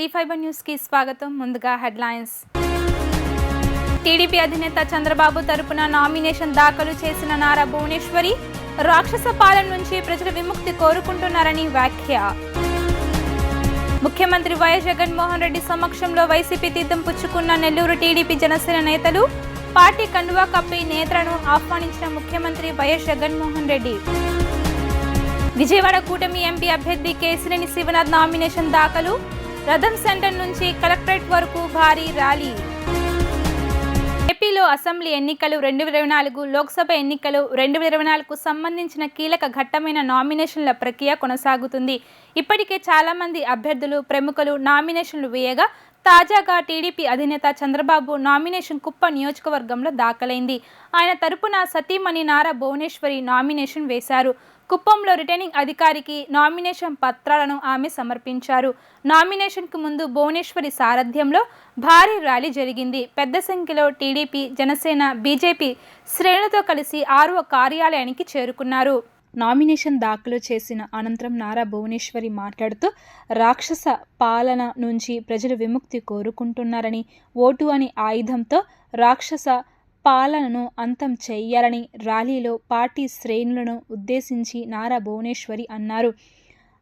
Shri fibre న్యూస్కి స్వాగతం. ముందుగా హెడ్లైన్స్. టీడీపీ అధినేత చంద్రబాబు తరపున నామినేషన్ దాఖలు చేసిన నారా భువనేశ్వరి రాక్షస పాలన నుంచి ప్రజల విముక్తి కోరుకుంటున్నారని వ్యాఖ్య. ముఖ్యమంత్రి వైఎస్ జగన్మోహన్ రెడ్డి సమక్షంలో వైసీపీ తీర్థం పుచ్చుకున్న నెల్లూరు టీడీపీ జనసేన నేతలు పార్టీ కండువా కప్పి నేతలను ఆహ్వానించిన ముఖ్యమంత్రి వైఎస్ జగన్మోహన్ రెడ్డి. విజయవాడ కూటమి ఎంపీ అభ్యర్థి కేసినేని శివనాథ్ నామినేషన్ దాఖలు. రథం సెంటర్ నుంచి కలెక్టరేట్ వరకు భారీ ర్యాలీ. ఏపీలో అసెంబ్లీ ఎన్నికలు రెండు వేల ఇరవై నాలుగు లోక్సభ ఎన్నికలు రెండు వేల ఇరవై నాలుగుకు సంబంధించిన కీలక ఘట్టమైన నామినేషన్ల ప్రక్రియ కొనసాగుతుంది. ఇప్పటికే చాలామంది అభ్యర్థులు ప్రముఖులు నామినేషన్లు వేయగా తాజాగా టీడీపీ అధినేత చంద్రబాబు నామినేషన్ కుప్ప నియోజకవర్గంలో దాఖలైంది. ఆయన తరపున సతీమణి నారా భువనేశ్వరి నామినేషన్ వేశారు. కుప్పంలో రిటర్నింగ్ అధికారికి నామినేషన్ పత్రాలను ఆమె సమర్పించారు. నామినేషన్కు ముందు భువనేశ్వరి సారథ్యంలో భారీ ర్యాలీ జరిగింది. పెద్ద సంఖ్యలో టీడీపీ జనసేన బీజేపీ శ్రేణులతో కలిసి ఆరో కార్యాలయానికి చేరుకున్నారు. నామినేషన్ దాఖలు చేసిన అనంతరం నారా భువనేశ్వరి మాట్లాడుతూ రాక్షస పాలన నుంచి ప్రజలు విముక్తి కోరుకుంటున్నారని ఓటు అనే ఆయుధంతో రాక్షస పాలనను అంతం చేయాలని ర్యాలీలో పార్టీ శ్రేణులను ఉద్దేశించి నారా భువనేశ్వరి అన్నారు.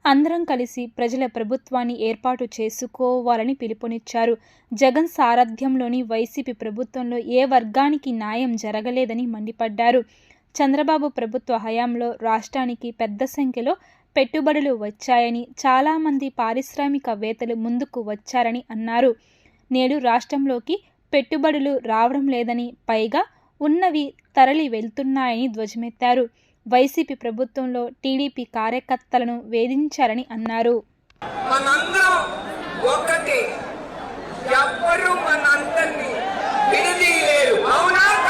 అందరం కలిసి ప్రజల ప్రభుత్వాన్ని ఏర్పాటు చేసుకోవాలని పిలుపునిచ్చారు. జగన్ సారథ్యంలోని వైసీపీ ప్రభుత్వంలో ఏ వర్గానికి న్యాయం జరగలేదని మండిపడ్డారు. చంద్రబాబు ప్రభుత్వ హయాంలో రాష్ట్రానికి పెద్ద సంఖ్యలో పెట్టుబడులు వచ్చాయని చాలామంది పారిశ్రామికవేత్తలు ముందుకు వచ్చారని అన్నారు. నేడు రాష్ట్రంలోకి పెట్టుబడులు రావడం లేదని పైగా ఉన్నవి తరలి వెళ్తున్నాయని ధ్వజమెత్తారు. వైసీపీ ప్రభుత్వంలో టీడీపీ కార్యకర్తలను వేధించారని అన్నారు. ఒకటి. ఎవ్వరూ మనందరినీ విడదీయలేరు. అవునా?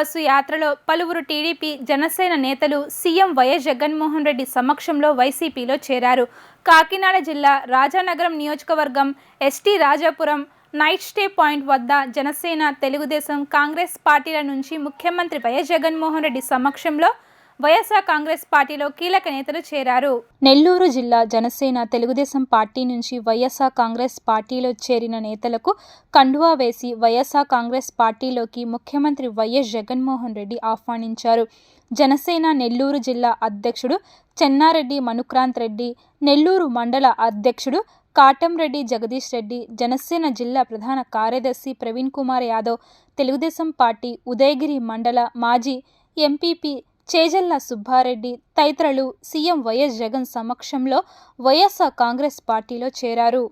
బస్సు యాత్రలో పలువురు టీడీపీ జనసేన నేతలు సీఎం వైఎస్ జగన్మోహన్ రెడ్డి సమక్షంలో వైసీపీలో చేరారు. కాకినాడ జిల్లా రాజానగరం నియోజకవర్గం ST Rajapuram night stay point వద్ద జనసేన తెలుగుదేశం కాంగ్రెస్ పార్టీల నుంచి ముఖ్యమంత్రి వైఎస్ జగన్మోహన్ రెడ్డి సమక్షంలో వైఎస్ఆర్ కాంగ్రెస్ పార్టీలో కీలక నేతలు చేరారు. నెల్లూరు జిల్లా జనసేన తెలుగుదేశం పార్టీ నుంచి వైఎస్ఆర్ కాంగ్రెస్ పార్టీలో చేరిన నేతలకు కండువా వేసి వైఎస్ఆర్ కాంగ్రెస్ పార్టీలోకి ముఖ్యమంత్రి వైఎస్ జగన్మోహన్ రెడ్డి ఆహ్వానించారు. జనసేన నెల్లూరు జిల్లా అధ్యక్షుడు చెన్నారెడ్డి మనుక్రాంత్ రెడ్డి నెల్లూరు మండల అధ్యక్షుడు కాటంరెడ్డి జగదీష్ రెడ్డి జనసేన జిల్లా ప్రధాన కార్యదర్శి ప్రవీణ్ కుమార్ యాదవ్ తెలుగుదేశం పార్టీ ఉదయగిరి మండల మాజీ ఎంపీపీ చేజల్ల సుబ్బారెడ్డి తదితరులు సీఎం వైఎస్ జగన్ సమక్షంలో వైఎస్ఆర్ కాంగ్రెస్ పార్టీలో చేరారు.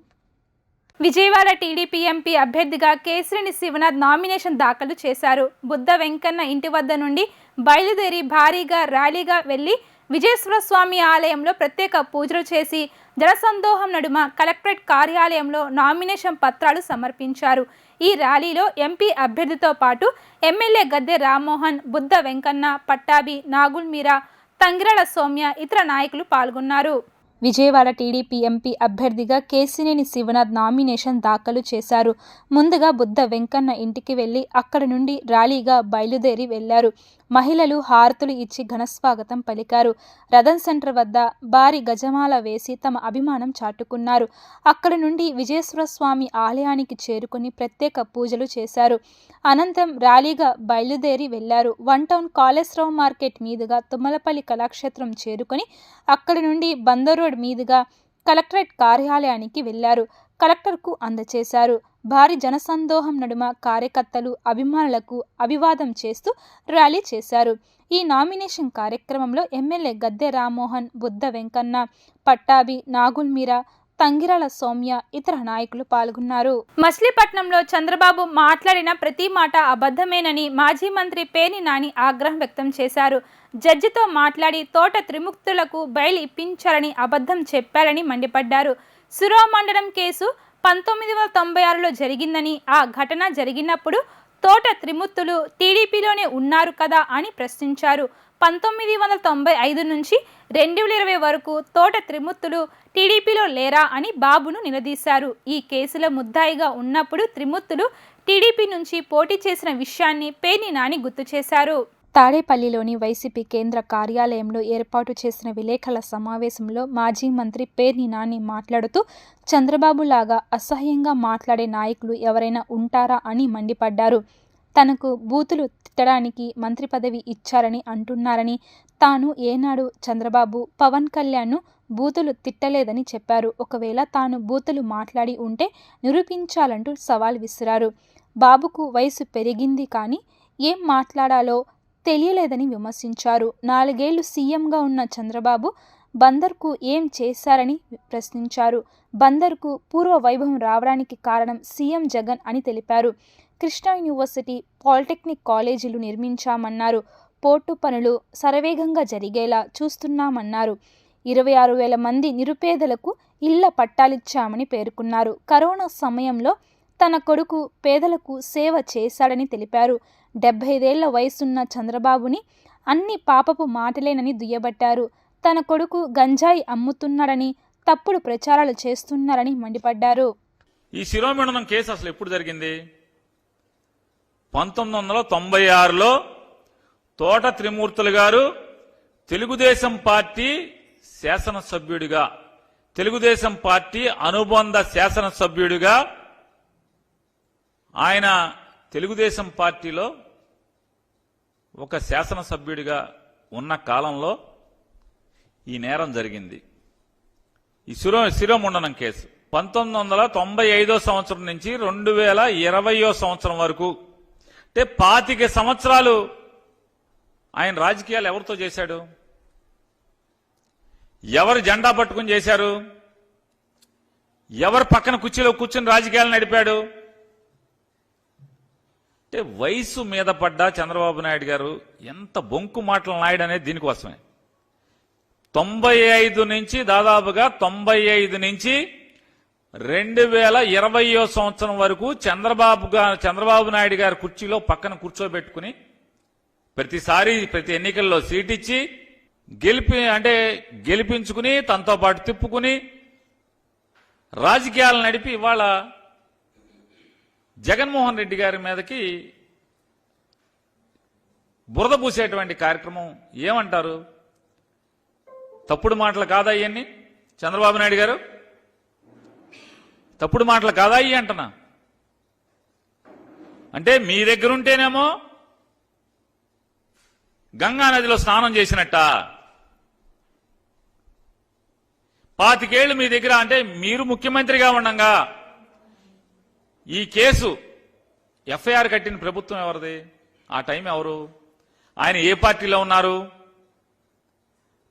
విజయవాడ టీడీపీ ఎంపీ అభ్యర్థిగా కేసరిని శివనాథ్ నామినేషన్ దాఖలు చేశారు. బుద్ధ వెంకన్న ఇంటి వద్ద నుండి బయలుదేరి భారీగా ర్యాలీగా వెళ్ళి విజయేశ్వర స్వామి ఆలయంలో ప్రత్యేక పూజలు చేసి జనసందోహం నడుమ కలెక్టరేట్ కార్యాలయంలో నామినేషన్ పత్రాలు సమర్పించారు. ఈ ర్యాలీలో ఎంపీ అభ్యర్థితో పాటు ఎమ్మెల్యే గద్దె రామ్మోహన్ బుద్ధ వెంకన్న పట్టాభి నాగుల్ మీరా తంగిరాల సౌమ్య ఇతర నాయకులు పాల్గొన్నారు. విజయవాడ టీడీపీ ఎంపీ అభ్యర్థిగా కేసినేని శివనాథ్ నామినేషన్ దాఖలు చేశారు. ముందుగా బుద్ధ వెంకన్న ఇంటికి వెళ్ళి అక్కడి నుండి ర్యాలీగా బయలుదేరి వెళ్ళారు. మహిళలు హారతులు ఇచ్చి ఘనస్వాగతం పలికారు. రథన్ సెంటర్ వద్ద భారీ గజమాల వేసి తమ అభిమానం చాటుకున్నారు. అక్కడ నుండి విజయేశ్వర స్వామి ఆలయానికి చేరుకుని ప్రత్యేక పూజలు చేశారు. అనంతరం ర్యాలీగా బయలుదేరి వెళ్ళారు. వన్ టౌన్ కాళేశ్వరం మార్కెట్ మీదుగా తుమ్మలపల్లి కళాక్షేత్రం చేరుకొని అక్కడి నుండి బందర్ రోడ్ మీదుగా కలెక్టరేట్ కార్యాలయానికి వెళ్ళారు. కలెక్టర్కు అందజేశారు భారీ జనసందోహం నడుమ కార్యకర్తలు అభిమానులకు అభివాదం చేస్తూ ర్యాలీ చేశారు. ఈ నామినేషన్ కార్యక్రమంలో ఎమ్మెల్యే గద్దె రామ్మోహన్ బుద్ధ వెంకన్న పట్టాభి నాగుల్మీరా తంగిరాల సౌమ్య ఇతర నాయకులు పాల్గొన్నారు. మచిలీపట్నంలో చంద్రబాబు మాట్లాడిన ప్రతి మాట అబద్ధమేనని మాజీ మంత్రి పేని నాని ఆగ్రహం వ్యక్తం చేశారు. జడ్జితో మాట్లాడి తోట త్రిముక్తులకు బయలు ఇప్పించాలని అబద్ధం చెప్పారని మండిపడ్డారు. సురమండలం కేసు పంతొమ్మిది వందల తొంభై ఆరులో జరిగిందని ఆ ఘటన జరిగినప్పుడు తోట త్రిమూర్తులు టీడీపీలోనే ఉన్నారు కదా అని ప్రశ్నించారు. పంతొమ్మిది వందల తొంభై ఐదు నుంచి రెండు వేల ఇరవై వరకు తోట త్రిమూర్తులు టీడీపీలో లేరా అని బాబును నిలదీశారు. ఈ కేసులో ముద్దాయిగా ఉన్నప్పుడు త్రిమూర్తులు టీడీపీ నుంచి పోటీ చేసిన విషయాన్ని పేర్ని నాని గుర్తు చేశారు. తాడేపల్లిలోని వైసీపీ కేంద్ర కార్యాలయంలో ఏర్పాటు చేసిన విలేకరుల సమావేశంలో మాజీ మంత్రి పేర్ని నాని మాట్లాడుతూ చంద్రబాబు లాగా అసహ్యంగా మాట్లాడే నాయకులు ఎవరైనా ఉంటారా అని మండిపడ్డారు. తనకు బూతులు తిట్టడానికి మంత్రి పదవి ఇచ్చారని అంటున్నారని తాను ఏనాడు చంద్రబాబు పవన్ కళ్యాణ్ను బూతులు తిట్టలేదని చెప్పారు. ఒకవేళ తాను బూతులు మాట్లాడి ఉంటే నిరూపించాలంటూ సవాల్ విసిరారు. బాబుకు వయసు పెరిగింది కానీ ఏం మాట్లాడాలో తెలియలేదని విమర్శించారు. నాలుగేళ్ళు సీఎంగా ఉన్న చంద్రబాబు బందర్కు ఏం చేశారని ప్రశ్నించారు. బందర్కు పూర్వ వైభవం రావడానికి కారణం సీఎం జగన్ అని తెలిపారు. కృష్ణా యూనివర్సిటీ పాలిటెక్నిక్ కాలేజీలు నిర్మించామన్నారు. పోర్టు పనులు శరవేగంగా జరిగేలా చూస్తున్నామన్నారు. ఇరవై ఆరు వేల మంది నిరుపేదలకు ఇళ్ళ పట్టాలిచ్చామని పేర్కొన్నారు. కరోనా సమయంలో తన కొడుకు పేదలకు సేవ చేశాడని తెలిపారు. డెబ్భైదేళ్ళ వయసున్న చంద్రబాబుని అన్ని పాపపు మాటలేనని దుయ్యబట్టారు. తన కొడుకు గంజాయి అమ్ముతున్నాడని తప్పుడు ప్రచారాలు చేస్తున్నారని మండిపడ్డారు. ఈ శిరోమణనం కేసు అసలు ఎప్పుడు జరిగింది? పంతొమ్మిది వందల తొంభై ఆరులో తోట త్రిమూర్తులు గారు తెలుగుదేశం పార్టీ శాసనసభ్యుడిగా తెలుగుదేశం పార్టీ అనుబంధ శాసనసభ్యుడిగా ఆయన తెలుగుదేశం పార్టీలో ఒక శాసనసభ్యుడిగా ఉన్న కాలంలో ఈ నేరం జరిగింది. ఈ శిరో శిరోముండనం కేసు. పంతొమ్మిది వందల తొంభై ఐదో సంవత్సరం నుంచి రెండు వేల ఇరవయో సంవత్సరం వరకు అంటే పాతిక సంవత్సరాలు ఆయన రాజకీయాలు ఎవరితో చేశాడు? ఎవరు జెండా పట్టుకుని చేశారు? ఎవరు పక్కన కుర్చీలో కూర్చుని రాజకీయాలు నడిపాడు? అంటే వయసు మీద పడ్డ చంద్రబాబు నాయుడు గారు ఎంత బొంకు మాటలు నాయుడు అనేది దీనికోసమే తొంభై ఐదు నుంచి దాదాపుగా తొంభై ఐదు నుంచి రెండు వేల ఇరవయో సంవత్సరం వరకు చంద్రబాబు గారు చంద్రబాబు నాయుడు గారి కుర్చీలో పక్కన కూర్చోబెట్టుకుని ప్రతిసారి ప్రతి ఎన్నికల్లో సీట్ ఇచ్చి గెలిపి అంటే గెలిపించుకుని తనతో పాటు తిప్పుకుని రాజకీయాలు నడిపి ఇవాళ జగన్మోహన్ రెడ్డి గారి మీదకి బురద పూసేటువంటి కార్యక్రమం ఏమంటారు? తప్పుడు మాటలు కాదా ఇవన్నీ చంద్రబాబు నాయుడు గారు? తప్పుడు మాటలు కాదా ఇవి అంటనా అంటే మీ దగ్గర ఉంటేనేమో గంగా నదిలో స్నానం చేసినట్ట? పాతికేళ్ళు మీ దగ్గర అంటే మీరు ముఖ్యమంత్రిగా ఉండంగా ఈ కేసు ఎఫ్ఐఆర్ కట్టిన ప్రభుత్వం ఎవరిది? ఆ టైం ఎవరు? ఆయన ఏ పార్టీలో ఉన్నారు?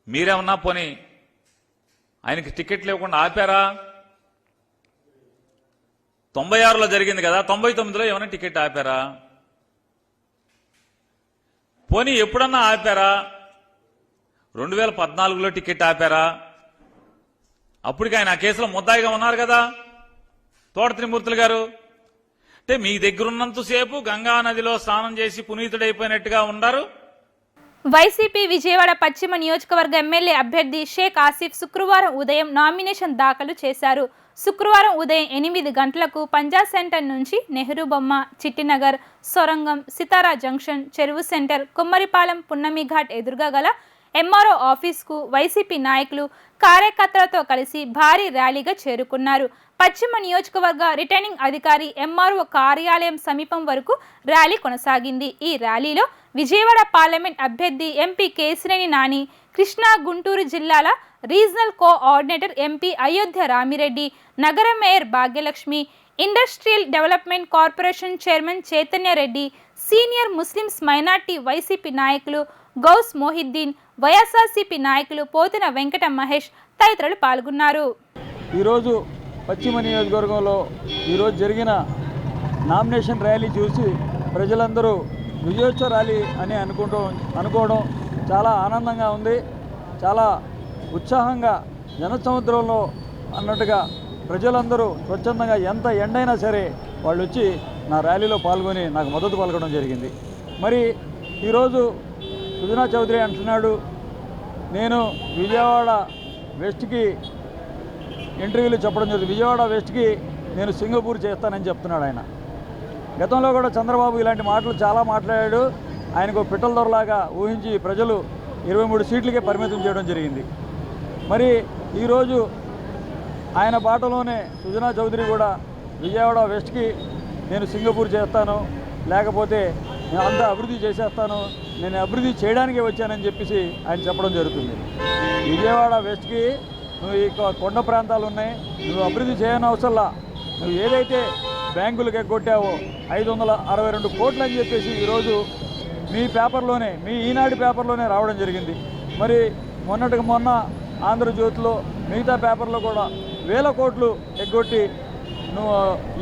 మీరేమన్నా పోనీ ఆయనకి టికెట్ లేకుండా ఆపారా? తొంభై ఆరులో జరిగింది కదా తొంభై తొమ్మిదిలో ఏమైనా టికెట్ ఆపారా? పోనీ ఎప్పుడన్నా ఆపారా? రెండు వేల పద్నాలుగులో టికెట్ ఆపారా? అప్పటికి ఆయన ఆ కేసులో ముద్దాయిగా ఉన్నారు కదా తోట త్రిమూర్తులు గారు. అంటే మీ దగ్గరున్నంతసేపు గంగా నదిలో స్నానం చేసి పునీతుడైపోయినట్టుగా ఉన్నారు వైసీపీ విజయవాడ పశ్చిమ నియోజకవర్గ ఎమ్మెల్యే అభ్యర్థి షేక్ ఆసిఫ్ శుక్రవారం ఉదయం నామినేషన్ దాఖలు చేశారు. శుక్రవారం ఉదయం ఎనిమిది గంటలకు పంజాబ్ సెంటర్ నుంచి నెహ్రూ బొమ్మ చిట్టినగర్ సొరంగం సితారా జంక్షన్ చెరువు సెంటర్ కొమ్మరిపాలెం పున్నమి ఘాట్ ఎదురుగా గల ఎంఆర్ఓ ఆఫీస్కు వైసీపీ నాయకులు కార్యకర్తలతో కలిసి భారీ ర్యాలీగా చేరుకున్నారు. పశ్చిమ నియోజకవర్గ రిటర్నింగ్ అధికారి ఎంఆర్ఓ కార్యాలయం సమీపం వరకు ర్యాలీ కొనసాగింది. ఈ ర్యాలీలో విజయవాడ పార్లమెంట్ అభ్యర్థి ఎంపీ కేశినేని నాని కృష్ణా గుంటూరు జిల్లాల regional coordinator MP Ayodhya Ramireddy నగర mayor Bhagyalakshmi industrial development corporation chairman Chaitanya Reddy senior Muslims minority YCP నాయకులు గౌస్ మొహిద్దీన్ వైఎస్ఆర్సీపీ నాయకులు పోతిన వెంకట మహేష్ తదితరులు పాల్గొన్నారు. ఈరోజు పశ్చిమ నియోజకవర్గంలో ఈరోజు జరిగిన నామినేషన్ ర్యాలీ చూసి ప్రజలందరూ విజయోత్సవ ర్యాలీ అని అనుకుంటూ అనుకోవడం చాలా ఆనందంగా ఉంది. చాలా ఉత్సాహంగా జనసముద్రంలో అన్నట్టుగా ప్రజలందరూ స్వచ్ఛందంగా ఎంత ఎండైనా సరే వాళ్ళు వచ్చి నా ర్యాలీలో పాల్గొని నాకు మద్దతు పలకడం జరిగింది. మరి ఈరోజు సుజనా చౌదరి అంటున్నాడు నేను విజయవాడ వెస్ట్కి ఇంటర్వ్యూలు చెప్పడం జరిగింది విజయవాడ వెస్ట్కి నేను సింగపూర్ చేస్తానని చెప్తున్నాడు ఆయన. గతంలో కూడా చంద్రబాబు ఇలాంటి మాటలు చాలా మాట్లాడాడు. ఆయనకు పిట్టల దొరలాగా ఊహించి ప్రజలు ఇరవై మూడు సీట్లకే పరిమితం చేయడం జరిగింది. మరి ఈరోజు ఆయన బాటలోనే సుజనా చౌదరి కూడా విజయవాడ వెస్ట్కి నేను సింగపూర్ చేస్తాను. లేకపోతే నేను అంతా అభివృద్ధి చేసేస్తాను. నేను అభివృద్ధి చేయడానికే వచ్చానని చెప్పేసి ఆయన చెప్పడం జరుగుతుంది. విజయవాడ వెస్ట్కి నువ్వు ఈ కొండ ప్రాంతాలు ఉన్నాయి. నువ్వు అభివృద్ధి చేయని అవసరంలా నువ్వు ఏదైతే బ్యాంకులకు ఎగ్గొట్టావో ఐదు వందల అరవై రెండు కోట్లు అని చెప్పేసి ఈరోజు మీ పేపర్లోనే మీ ఈనాడు పేపర్లోనే రావడం జరిగింది. మరి మొన్నటికి మొన్న ఆంధ్రజ్యోతిలో మిగతా పేపర్లో కూడా వేల కోట్లు ఎగ్గొట్టి నువ్వు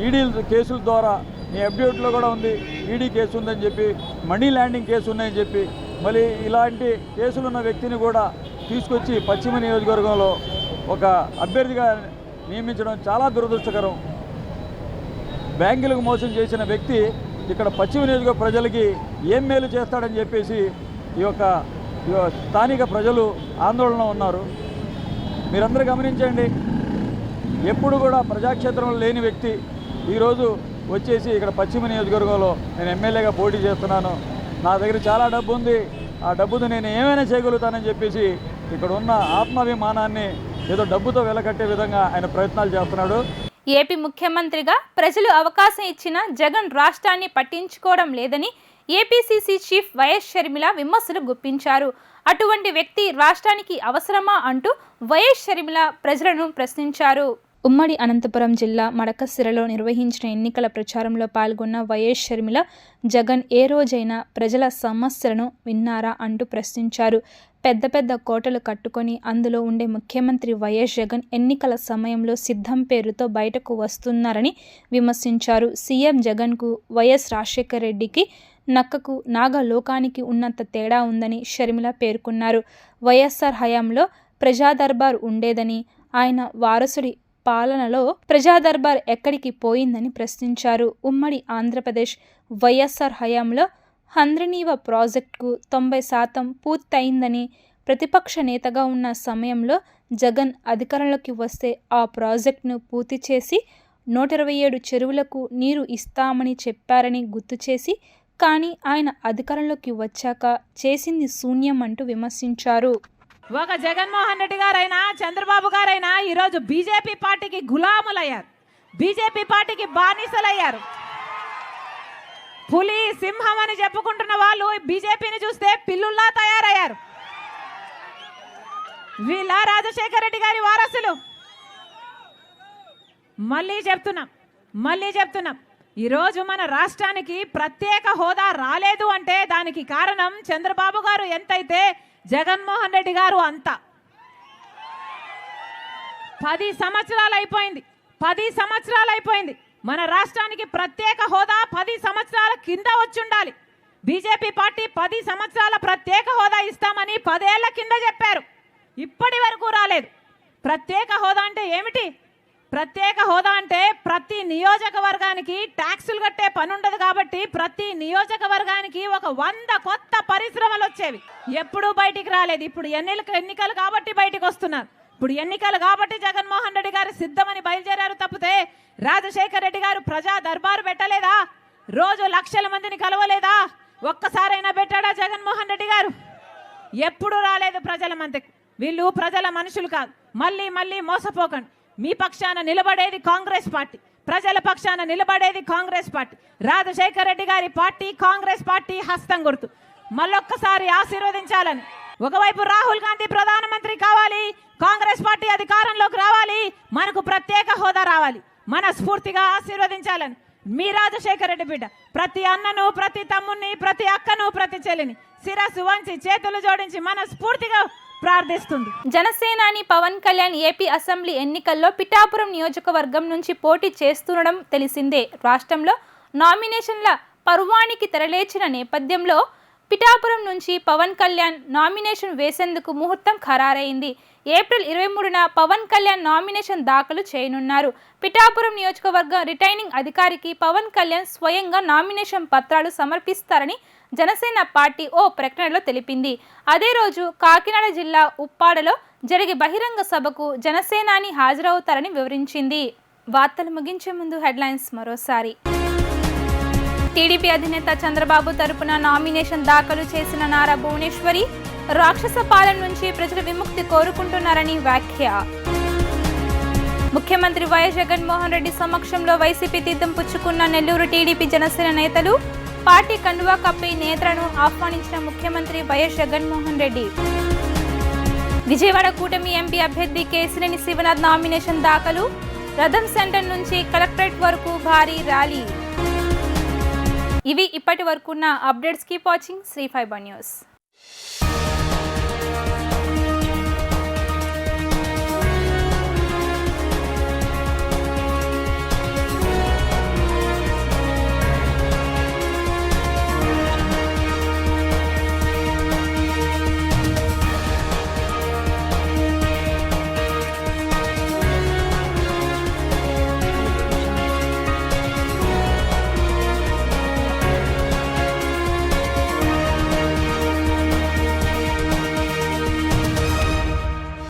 ఈడీ కేసుల ద్వారా నీ అప్డేట్లో కూడా ఉంది ఈడీ కేసు ఉందని చెప్పి మనీ ల్యాండింగ్ కేసు ఉందని చెప్పి మళ్ళీ ఇలాంటి కేసులు ఉన్న వ్యక్తిని కూడా తీసుకొచ్చి పశ్చిమ నియోజకవర్గంలో ఒక అభ్యర్థిగా నియమించడం చాలా దురదృష్టకరం. బ్యాంకులకు మోసం చేసిన వ్యక్తి ఇక్కడ పశ్చిమ నియోజకవర్గ ప్రజలకి ఏం మేలు చేస్తాడని చెప్పేసి ఈ యొక్క స్థానిక ప్రజలు ఆందోళన ఉన్నారు. మీరందరూ గమనించండి ఎప్పుడు కూడా ప్రజాక్షేత్రంలో లేని వ్యక్తి ఈరోజు వచ్చేసి ఇక్కడ పశ్చిమ నియోజకవర్గంలో నేను ఎమ్మెల్యేగా పోటీ చేస్తున్నాను. నా దగ్గర చాలా డబ్బు ఉంది. ఆ డబ్బుతో నేను ఏమైనా చేయగలుగుతానని చెప్పేసి ఇక్కడ ఉన్న ఆత్మాభిమానాన్ని ఏదో డబ్బుతో వెలకట్టే విధంగా ఆయన ప్రయత్నాలు చేస్తున్నాడు. ఏపీ ముఖ్యమంత్రిగా ప్రజలు అవకాశం ఇచ్చిన జగన్ రాష్ట్రాన్ని పట్టించుకోవడం లేదని ఏపీసీసీ చీఫ్ వైఎస్ షర్మిల విమర్శలు గుప్పించారు. అటువంటి వ్యక్తి రాష్ట్రానికి అవసరమా అంటూ వైఎస్ షర్మిల ప్రజలను ప్రశ్నించారు. ఉమ్మడి అనంతపురం జిల్లా మడకసిరలో నిర్వహించిన ఎన్నికల ప్రచారంలో పాల్గొన్న వైఎస్ షర్మిల జగన్ ఏ రోజైనా ప్రజల సమస్యలను విన్నారా అంటూ ప్రశ్నించారు. పెద్ద పెద్ద కోటలు కట్టుకొని అందులో ఉండే ముఖ్యమంత్రి వైఎస్ జగన్ ఎన్నికల సమయంలో సిద్ధం పేరుతో బయటకు వస్తున్నారని విమర్శించారు. సీఎం జగన్కు వైఎస్ రాజశేఖర రెడ్డికి నక్కకు నాగలోకానికి ఉన్నంత తేడా ఉందని షర్మిల పేర్కొన్నారు. వైఎస్ఆర్ హయాంలో ప్రజాదర్బార్ ఉండేదని ఆయన వారసుడి పాలనలో ప్రజాదర్బార్ ఎక్కడికి పోయిందని ప్రశ్నించారు. ఉమ్మడి ఆంధ్రప్రదేశ్ వైఎస్ఆర్ హయాంలో హంద్రనీవ ప్రాజెక్టుకు తొంభై శాతం పూర్తయిందని ప్రతిపక్ష నేతగా ఉన్న సమయంలో జగన్ అధికారంలోకి వస్తే ఆ ప్రాజెక్టును పూర్తి చేసి నూట ఇరవై ఏడు చెరువులకు నీరు ఇస్తామని చెప్పారని గుర్తు చేసి కానీ ఆయన అధికారంలోకి వచ్చాక చేసింది శూన్యం అంటూ విమర్శించారు. ఒక జగన్మోహన్ రెడ్డి గారైనా చంద్రబాబు గారైనా ఈరోజు బీజేపీ పార్టీకి గులాములయ్యారు. బీజేపీ పార్టీకి బానిసలయ్యారు. పులి సింహం అని చెప్పుకుంటున్న వాళ్ళు బీజేపీని చూస్తే పిల్లుల్లా తయారయ్యారు. వీళ్ళ రాజశేఖర రెడ్డి గారి వారసులు. మళ్ళీ చెప్తున్నాం మళ్ళీ చెప్తున్నాం. ఈరోజు మన రాష్ట్రానికి ప్రత్యేక హోదా రాలేదు అంటే దానికి కారణం చంద్రబాబు గారు ఎంతైతే జగన్మోహన్ రెడ్డి గారు అంత. పది సంవత్సరాలు అయిపోయింది పది సంవత్సరాలు అయిపోయింది మన రాష్ట్రానికి ప్రత్యేక హోదా పది సంవత్సరాల కింద వచ్చి ఉండాలి బీజేపీ పార్టీ పది సంవత్సరాల ప్రత్యేక హోదా ఇస్తామని పదేళ్ళ కింద చెప్పారు. ఇప్పటి వరకు రాలేదు. ప్రత్యేక హోదా అంటే ఏమిటి? ప్రత్యేక హోదా అంటే ప్రతి నియోజకవర్గానికి ట్యాక్సులు కట్టే పని ఉండదు కాబట్టి ప్రతి నియోజకవర్గానికి ఒక వంద కొత్త పరిశ్రమలు వచ్చేవి. ఎప్పుడూ బయటికి రాలేదు. ఇప్పుడు ఎన్నికలు ఎన్నికలు కాబట్టి బయటికి వస్తున్నారు. ఇప్పుడు ఎన్నికలు కాబట్టి జగన్మోహన్ రెడ్డి గారు సిద్ధమని బయలుదేరారు తప్పితే రాజశేఖర్ రెడ్డి గారు ప్రజా దర్బారు పెట్టలేదా? రోజు లక్షల మందిని కలవలేదా? ఒక్కసారైనా పెట్టాడా జగన్మోహన్ రెడ్డి గారు? ఎప్పుడు రాలేదు ప్రజల మందికి వీళ్ళు ప్రజల మనుషులు కాదు. మళ్ళీ మళ్ళీ మోసపోకండి. మీ పక్షాన నిలబడేది కాంగ్రెస్ పార్టీ ప్రజల పక్షాన నిలబడేది కాంగ్రెస్ పార్టీ. రాజశేఖర రెడ్డి గారి పార్టీ కాంగ్రెస్ పార్టీ హస్తం గుర్తు. మళ్ళొక్కసారి ఆశీర్వదించాలని. ఒకవైపు రాహుల్ గాంధీ ప్రధానమంత్రి కావాలి కాంగ్రెస్ పార్టీ అధికారంలోకి రావాలి మనకు ప్రత్యేక హోదా రావాలి. మన స్ఫూర్తిగా ఆశీర్వదించాలని. మీ రాజశేఖర రెడ్డి బిడ్డ ప్రతి అన్నను ప్రతి తమ్ముని ప్రతి అక్కను ప్రతి చెల్లిని శిరస్సు వంచి చేతులు జోడించి మనస్ఫూర్తిగా ప్రార్థిస్తుంది. జనసేనాని పవన్ కళ్యాణ్ ఏపీ అసెంబ్లీ ఎన్నికల్లో పిఠాపురం నియోజకవర్గం నుంచి పోటీ చేస్తుండడం తెలిసిందే. రాష్ట్రంలో నామినేషన్ల పర్వానికి తెరలేచిన నేపథ్యంలో పిఠాపురం నుంచి పవన్ కళ్యాణ్ నామినేషన్ వేసేందుకు ముహూర్తం ఖరారైంది. ఏప్రిల్ ఇరవై మూడున పవన్ కళ్యాణ్ నామినేషన్ దాఖలు చేయనున్నారు. పిఠాపురం నియోజకవర్గం రిటైనింగ్ అధికారికి పవన్ కళ్యాణ్ స్వయంగా నామినేషన్ పత్రాలు సమర్పిస్తారని జనసేన పార్టీ ఓ ప్రకటనలో తెలిపింది. అదే రోజు కాకినాడ జిల్లా ఉప్పాడలో జరిగే బహిరంగ సభకు జనసేనాని హాజరవుతారని వివరించింది. వార్తలు ముగించే ముందు హెడ్లైన్స్ మరోసారి. టీడీపీ అధినేత చంద్రబాబు తరపున నామినేషన్ దాఖలు చేసిన నారా భువనేశ్వరి రాక్షస పాలన నుంచి ప్రజల విముక్తి కోరుకుంటున్నారని వ్యాఖ్య. ముఖ్యమంత్రి వైఎస్ జగన్మోహన్ రెడ్డి సమక్షంలో వైసీపీ తీర్థం పుచ్చుకున్న నెల్లూరు టీడీపీ జనసేన నేతలు పార్టీ కండువా కప్పి నేతలను ఆహ్వానించిన ముఖ్యమంత్రి వైఎస్ జగన్మోహన్ రెడ్డి. విజయవాడ కూటమి ఎంపీ అభ్యర్థి కేసినేని శివనాథ్ నామినేషన్ దాఖలు. రథం సెంటర్ నుంచి కలెక్టరేట్ వరకు భారీ ర్యాలీ. ఇవి ఇప్పటి వరకున్న updates. Keep watching Sri fibre news.